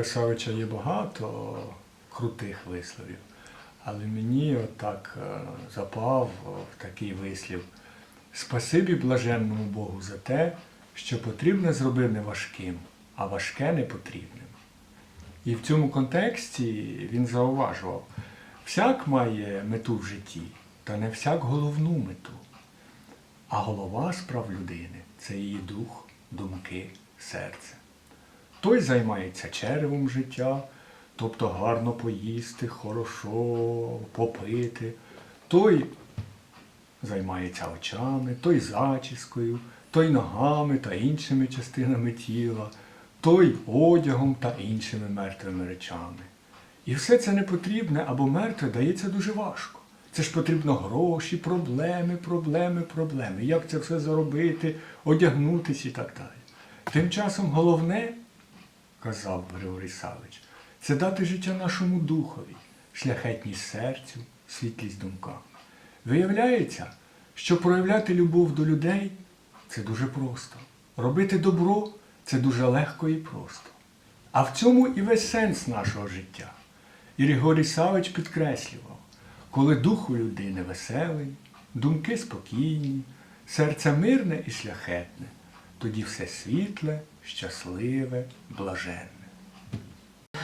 Григорія Савича є багато крутих висловів, але мені отак е, запав е, такий вислів. Спасибі блаженному Богу за те, що потрібне зробив не важким, а важке не потрібним. І в цьому контексті він зауважував, всяк має мету в житті, та не всяк головну мету. А голова справ людини це її дух, думки, серце. Той займається черевом життя, тобто гарно поїсти, хорошо попити. Той займається очами, той зачіскою, той ногами та іншими частинами тіла, той одягом та іншими мертвими речами. І все це не потрібне або мертве дається дуже важко. Це ж потрібно гроші, проблеми, проблеми, проблеми. Як це все заробити, одягнутися і так далі. Тим часом головне, казав Григорій Савич, це дати життя нашому духові, шляхетність серцю, світлість думкам. Виявляється, що проявляти любов до людей це дуже просто. Робити добро це дуже легко і просто. А в цьому і весь сенс нашого життя. І Григорій Савич підкреслював, коли дух у людини веселий, думки спокійні, серце мирне і шляхетне, тоді все світле, щасливе, блаженне.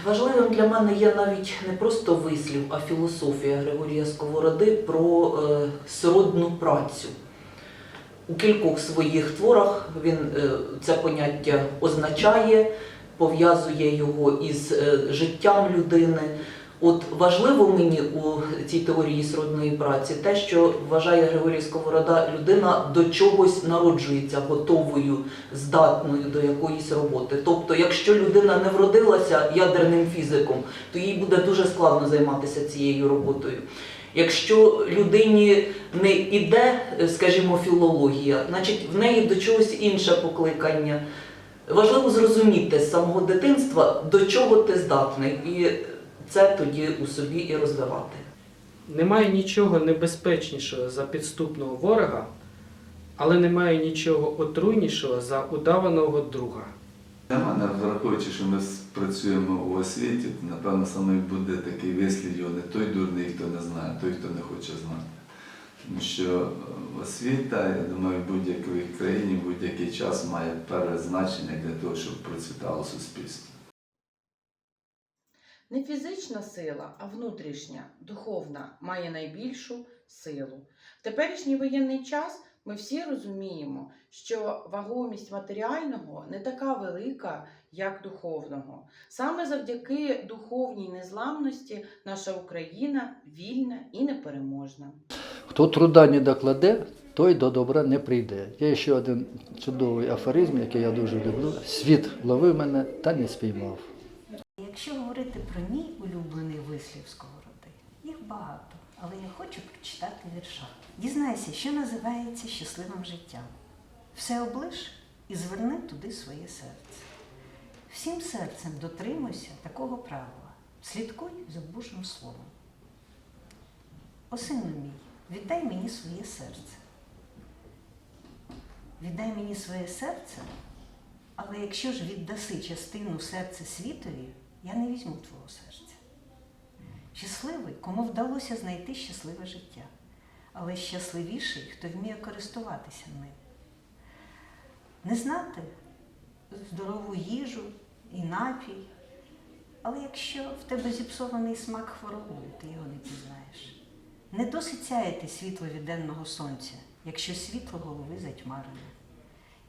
Важливим для мене є навіть не просто вислів, а філософія Григорія Сковороди про е, сродну працю. У кількох своїх творах він е, це поняття означає, пов'язує його із е, життям людини. От важливо мені у цій теорії сродної праці те, що вважає Григорій Сковорода, людина до чогось народжується готовою, здатною до якоїсь роботи. Тобто, якщо людина не вродилася ядерним фізиком, то їй буде дуже складно займатися цією роботою. Якщо людині не іде, скажімо, філологія, значить в неї до чогось інше покликання. Важливо зрозуміти з самого дитинства, до чого ти здатний, і це тоді у собі і розвивати. Немає нічого небезпечнішого за підступного ворога, але немає нічого отруйнішого за удаваного друга. Для мене, враховуючи, що ми працюємо у освіті, то, напевно, саме буде такий вислів його не той дурний, хто не знає, той, хто не хоче знати. Тому що е, освіта, я думаю, в будь-якій країні, в будь-який час має перше значення для того, щоб процвітало суспільство. Не фізична сила, а внутрішня, духовна має найбільшу силу. В теперішній воєнний час ми всі розуміємо, що вагомість матеріального не така велика, як духовного. Саме завдяки духовній незламності наша Україна вільна і непереможна. Хто труда не докладе, той до добра не прийде. Є ще один чудовий афоризм, який я дуже люблю. Світ ловив мене та не спіймав. Якщо говорити про мій улюблений вислів Сковороди, їх багато, але я хочу прочитати вірша. Дізнайся, що називається щасливим життям. Все облиш і зверни туди своє серце. Всім серцем дотримуйся такого правила. Слідкуй за Божим словом. О сину мій, віддай мені своє серце. Віддай мені своє серце, але якщо ж віддаси частину серця світові, я не візьму твого серця. Щасливий, кому вдалося знайти щасливе життя, але щасливіший, хто вміє користуватися ним. Не знати здорову їжу і напій, але якщо в тебе зіпсований смак хворобою, ти його не пізнаєш. Не досить світло від денного сонця, якщо світло голови затьмарене.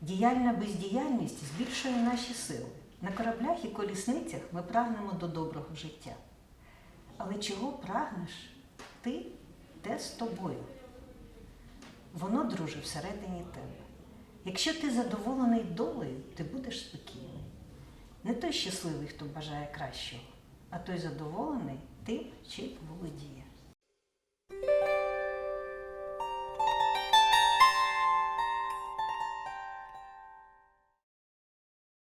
Діяльна бездіяльність збільшує наші сили. На кораблях і колісницях ми прагнемо до доброго життя. Але чого прагнеш ти, те з тобою? Воно, друже, всередині тебе. Якщо ти задоволений долею, ти будеш спокійний. Не той щасливий, хто бажає кращого, а той задоволений тим, чим володіє.